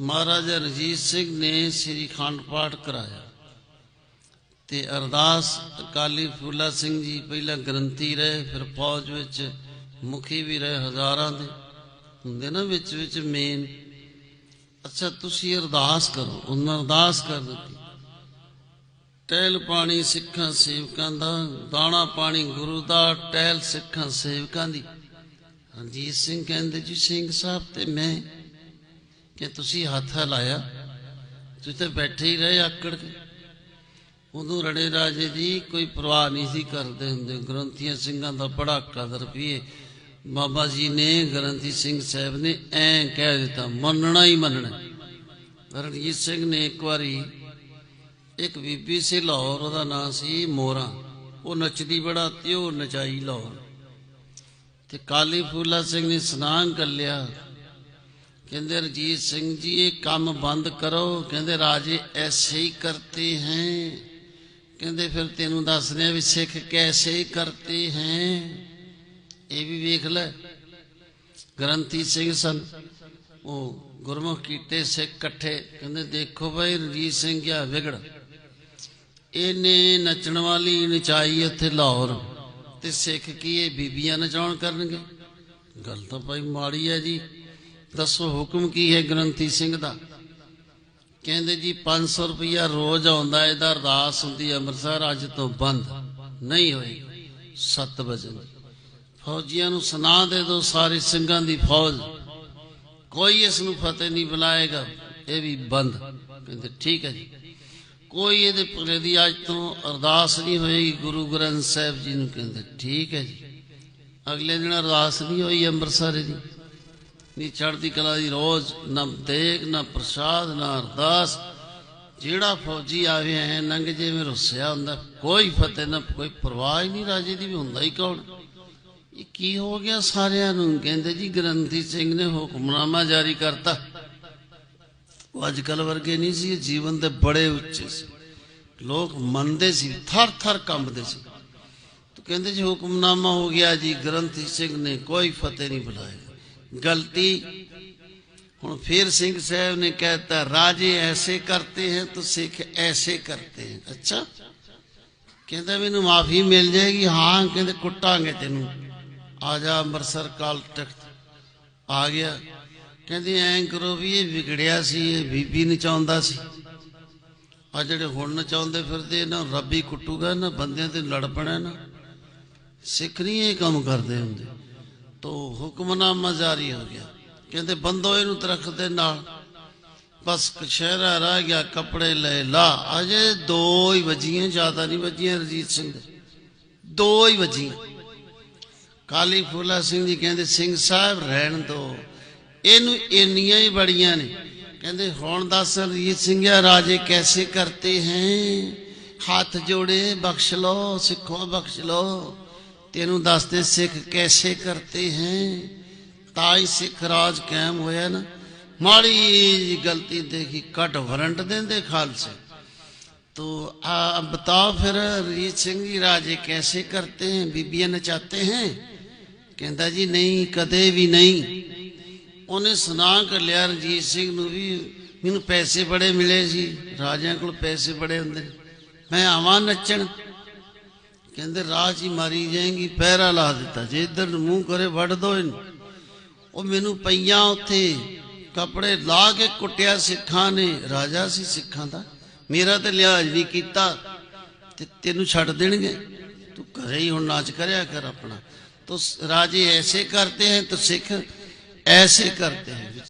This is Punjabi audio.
ਮਹਾਰਾਜਾ ਰਣਜੀਤ ਸਿੰਘ ਨੇ ਸ੍ਰੀ ਖੰਡ ਪਾਠ ਕਰਾਇਆ ਤੇ ਅਰਦਾਸ, ਅਕਾਲੀ ਫੂਲਾ ਸਿੰਘ ਜੀ ਪਹਿਲਾਂ ਗ੍ਰੰਥੀ ਰਹੇ, ਫਿਰ ਫੌਜ ਵਿੱਚ ਮੁਖੀ ਵੀ ਰਹੇ ਹਜ਼ਾਰਾਂ ਦੇ। ਹੁੰਦੇ ਨਾ ਵਿੱਚ ਵਿੱਚ ਮੇਨ। ਅੱਛਾ, ਤੁਸੀਂ ਅਰਦਾਸ ਕਰੋ, ਉਹਨਾਂ ਅਰਦਾਸ ਕਰ ਦਿੱਤੀ। ਟਹਿਲ ਪਾਣੀ ਸਿੱਖਾਂ ਸੇਵਕਾਂ ਦਾ, ਦਾਣਾ ਪਾਣੀ ਗੁਰੂ ਦਾ, ਟਹਿਲ ਸਿੱਖਾਂ ਸੇਵਕਾਂ ਦੀ। ਰਣਜੀਤ ਸਿੰਘ ਕਹਿੰਦੇ, ਜੀ ਸਿੰਘ ਸਾਹਿਬ ਤੇ ਮੈਂ ਕਿ ਤੁਸੀਂ ਹੱਥ ਲਾਇਆ ਤੁਸੀਂ ਤੇ ਬੈਠੇ ਹੀ ਰਹੇ ਆਕੜ ਕੇ। ਉਦੋਂ ਰੜੇ ਰਾਜੇ ਦੀ ਕੋਈ ਪਰਵਾਹ ਨਹੀਂ ਸੀ ਕਰਦੇ ਹੁੰਦੇ। ਗ੍ਰੰਥੀਆਂ ਸਿੰਘਾਂ ਦਾ ਬੜਾ ਕਦਰ ਪੀਏ। ਬਾਬਾ ਜੀ ਨੇ, ਗ੍ਰੰਥੀ ਸਿੰਘ ਸਾਹਿਬ ਨੇ ਐ ਕਹਿ ਦਿੱਤਾ, ਮੰਨਣਾ ਹੀ ਮੰਨਣਾ। ਰਣਜੀਤ ਸਿੰਘ ਨੇ ਇੱਕ ਵਾਰੀ, ਇੱਕ ਬੀਬੀ ਸੀ ਲਾਹੌਰ, ਉਹਦਾ ਨਾਂ ਸੀ ਮੋਰਾ। ਉਹ ਨੱਚਦੀ ਬੜਾ ਤੇ ਉਹ ਨਚਾਈ ਲਾਹੌਰ। ਤੇ ਕਾਲੀ ਫੂਲਾ ਸਿੰਘ ਨੇ ਸਨਾਨ ਕਰ ਲਿਆ। ਕਹਿੰਦੇ ਰਜੀਤ ਸਿੰਘ ਜੀ, ਇਹ ਕੰਮ ਬੰਦ ਕਰੋ। ਕਹਿੰਦੇ ਰਾਜੇ ਐਸੇ ਹੀ ਕਰਤੇ ਹੈ। ਕਹਿੰਦੇ ਫਿਰ ਤੈਨੂੰ ਦੱਸਦੇ ਆ ਵੀ ਸਿੱਖ ਕੈਸੇ ਕਰਤੇ ਹੈ। ਇਹ ਵੀ ਵੇਖ ਲੈ। ਗ੍ਰੰਥੀ ਸਿੰਘ ਸਨ। ਉਹ ਗੁਰਮੁਖ ਕੀਤੇ ਸਿੱਖ ਇਕੱਠੇ। ਕਹਿੰਦੇ ਦੇਖੋ ਭਾਈ ਰਣਜੀਤ ਸਿੰਘ ਗਿਆ ਵਿਗੜ। ਇਹਨੇ ਨੱਚਣ ਵਾਲੀ ਨਚਾਈ ਉੱਥੇ ਲਾਹੌਰ। ਤੇ ਸਿੱਖ ਕੀ ਇਹ ਬੀਬੀਆਂ ਨਚਾਉਣ ਕਰਨਗੇ? ਗੱਲ ਤਾਂ ਭਾਈ ਮਾੜੀ ਹੈ ਜੀ। ਦੱਸੋ ਹੁਕਮ ਕੀ ਹੈ ਗ੍ਰੰਥੀ ਸਿੰਘ ਦਾ? ਕਹਿੰਦੇ ਜੀ 500 ਰੁਪਇਆ ਰੋਜ਼ ਆਉਂਦਾ, ਇਹਦਾ ਅਰਦਾਸ ਹੁੰਦੀ ਅੰਮ੍ਰਿਤਸਰ, ਅੱਜ ਤੋਂ ਬੰਦ। ਨਹੀਂ ਹੋਈ। 7 ਵਜੇ। ਫੌਜੀਆਂ ਨੂੰ ਸੁਣਾ ਦੇ ਦਿਓ ਸਾਰੇ ਸਿੰਘਾਂ ਦੀ ਫੌਜ। ਕੋਈ ਇਸ ਨੂੰ ਫਤਿਹ ਨਹੀਂ ਬੁਲਾਏਗਾ। ਇਹ ਵੀ ਬੰਦ। ਕਹਿੰਦੇ, ਠੀਕ ਹੈ ਜੀ। ਕੋਈ ਇਹਦੇ ਪੁਰੇ ਦੀ ਅੱਜ ਤੋਂ ਅਰਦਾਸ ਨਹੀਂ ਹੋਏਗੀ, ਗੁਰੂ ਗ੍ਰੰਥ ਸਾਹਿਬ ਜੀ ਨੂੰ ਕਹਿੰਦੇ, ਠੀਕ ਹੈ ਜੀ। ਅਗਲੇ ਦਿਨ ਅਰਦਾਸ ਨਹੀਂ ਹੋਈ ਅੰਮ੍ਰਿਤਸਰ ਦੀ। ਨਹੀਂ ਚੜ੍ਹਦੀ ਕਲਾ ਦੀ ਰੋਜ਼, ਨਾ ਦੇਗ, ਨਾ ਪ੍ਰਸਾਦ, ਨਾ ਅਰਦਾਸ। ਜਿਹੜਾ ਫੌਜੀ ਆਵੇ ਐ ਨੰਗ ਜਿਵੇਂ, ਰੁੱਸਿਆ ਹੁੰਦਾ, ਕੋਈ ਫਤਿਹ ਨਾ, ਕੋਈ ਪਰਵਾਹ ਹੀ ਨਹੀਂ, ਰਾਜੇ ਦੀ ਵੀ ਹੁੰਦਾ ਹੀ ਕੌਣ? ਇਹ ਕੀ ਹੋ ਗਿਆ ਸਾਰਿਆਂ ਨੂੰ? ਕਹਿੰਦੇ ਜੀ, ਗ੍ਰੰਥੀ ਸਿੰਘ ਨੇ ਹੁਕਮਨਾਮਾ ਜਾਰੀ ਕਰਤਾ। ਉਹ ਅੱਜ ਕੱਲ ਵਰਗੇ ਨਹੀਂ ਸੀ ਜੀਵਨ ਦੇ ਬੜੇ ਉੱਚੇ ਸੀ। ਲੋਕ ਮੰਨਦੇ ਸੀ ਥਰ ਥਰ ਕੰਬਦੇ ਸੀ। ਤਾਂ ਕਹਿੰਦੇ ਜੀ, ਹੁਕਮਨਾਮਾ ਹੋ ਗਿਆ ਜੀ, ਗ੍ਰੰਥੀ ਸਿੰਘ ਨੇ ਕੋਈ ਫਤਿਹ ਨਹੀਂ ਬੁਲਾਇਆ। ਗਲਤੀ ਹੁਣ ਫਿਰ ਸਿੰਘ ਸਾਹਿਬ ਨੇ ਕਹਿਤਾ ਰਾਜੇ ਐਸੇ ਕਰਤੇ हैं तो ਸਿੱਖ ਐਸੇ ਕਰਤੇ हैं ਅੱਛਾ ਕਹਿੰਦਾ ਮੈਨੂੰ ਮਾਫੀ ਮਿਲ ਜਾਏਗੀ ਹਾਂ ਕਹਿੰਦੇ ਕੁੱਟਾਂਗੇ ਤੈਨੂੰ ਆ ਜਾ ਅੰਮ੍ਰਿਤਸਰ ਕਾਲ ਤਖਤ ਆ ਗਿਆ ਕਹਿੰਦੇ ਐਂ ਕਰੋ ਵੀ ਇਹ ਵਿਗੜਿਆ ਸੀ ਇਹ ਬੀਬੀ ਨਚਾਉਂਦਾ ਸੀ ਆ ਜਿਹੜੇ ਹੁਣ ਨਚਾਉਂਦੇ ਫਿਰਦੇ ਨਾ ਰੱਬੀ ਕੁੱਟੂਗਾ ਨਾ ਬੰਦਿਆਂ ਤੇ ਲੜ ਪਣਾ ਨਾ ਸਿੱਖ ਨਹੀਂ ਇਹ ਕੰਮ ਕਰਦੇ ਹੁੰਦੇ ਤੋ ਹੁਕਮਨਾਮਾ ਜਾਰੀ ਹੋ ਗਿਆ। ਕਹਿੰਦੇ, ਬੰਦੋ, ਇਹਨੂੰ ਤਰਖ ਦੇ ਨਾਲ। ਬਸ ਕਸ਼ਹਿਰਾ ਰਹਿ ਗਿਆ, ਕੱਪੜੇ ਲੈ ਲਾ। ਅਜੇ ਦੋ ਹੀ ਵੱਜੀਆਂ, ਜ਼ਿਆਦਾ ਨਹੀਂ ਵੱਜੀਆਂ ਰਜੀਤ ਸਿੰਘ। ਦੋ ਹੀ ਵੱਜੀਆਂ। ਕਾਲੀ ਫੂਲਾ ਸਿੰਘ ਜੀ ਕਹਿੰਦੇ, ਸਿੰਘ ਸਾਹਿਬ, ਰਹਿਣ ਦੋ। ਇਹਨੂੰ ਇੰਨੀਆਂ ਹੀ ਬੜੀਆਂ ਨੇ। ਕਹਿੰਦੇ, ਹੁਣ ਦੱਸ ਰਜੀਤ ਸਿੰਘਿਆ ਰਾਜੇ ਕੈਸੇ ਕਰਤੇ ਹੈ? ਹੱਥ ਜੋੜੇ, ਬਖਸ਼ ਲੋ ਸਿੱਖੋ, ਬਖਸ਼ ਲੋ ਤੈਨੂੰ ਦੱਸਦੇ ਸਿੱਖ ਕੈਸੇ ਕਰਤੇ ਹੈ ਤਾਂ ਹੀ ਸਿੱਖ ਰਾਜ ਕਾਇਮ ਹੋਇਆ ਨਾ ਮਾੜੀ ਜਿਹੀ ਗਲਤੀ ਦੇਖੀ ਕੱਟ ਵਰੰਟ ਦਿੰਦੇ ਖਾਲਸੇ तो आ बताओ फिर रीत सिंह जी राजे कैसे करते हैं बीबियां नचाते हैं ਕਹਿੰਦਾ ਜੀ ਨਹੀਂ ਕਦੇ ਵੀ ਨਹੀਂ ਉਹਨੇ ਸੁਣਾ ਕਰ ਲਿਆ ਰਣਜੀਤ ਸਿੰਘ ਨੂੰ ਵੀ ਮੈਨੂੰ ਪੈਸੇ ਬੜੇ ਮਿਲੇ ਸੀ ਰਾਜਿਆਂ ਕੋਲ ਪੈਸੇ ਬੜੇ ਹੁੰਦੇ ਨੇ ਮੈਂ ਆਵਾਂ ਨੱਚਣ ਕਹਿੰਦੇ ਰਾਜ ਹੀ ਮਾਰੀ ਜਾਏਗੀ ਪਹਿਰਾ ਲਾ ਦਿੱਤਾ। ਜੇ ਇਧਰ ਨੂੰ ਮੂੰਹ ਕਰੇ, ਵੱਢ ਦੋ ਇਹਨੂੰ। ਉਹ ਮੈਨੂੰ ਪਈਆਂ ਉੱਥੇ, ਕੱਪੜੇ ਲਾ ਕੇ ਕੁੱਟਿਆ ਸਿੱਖਾਂ ਨੇ। ਰਾਜਾ ਸੀ ਸਿੱਖਾਂ ਦਾ। ਮੇਰਾ ਤੇ ਲਿਹਾਜ਼ ਨਹੀਂ ਕੀਤਾ, ਤੇ ਤੈਨੂੰ ਛੱਡ ਦੇਣਗੇ। ਤੂੰ ਘਰੇ ਹੀ ਹੁਣ ਨਾਚ ਕਰਿਆ ਕਰ ਆਪਣਾ। ਤੋ ਰਾਜੇ ਐਸੇ ਕਰਤੇ ਹੈ, ਤਾਂ ਸਿੱਖ ਐਸੇ ਕਰਤੇ ਹੈ।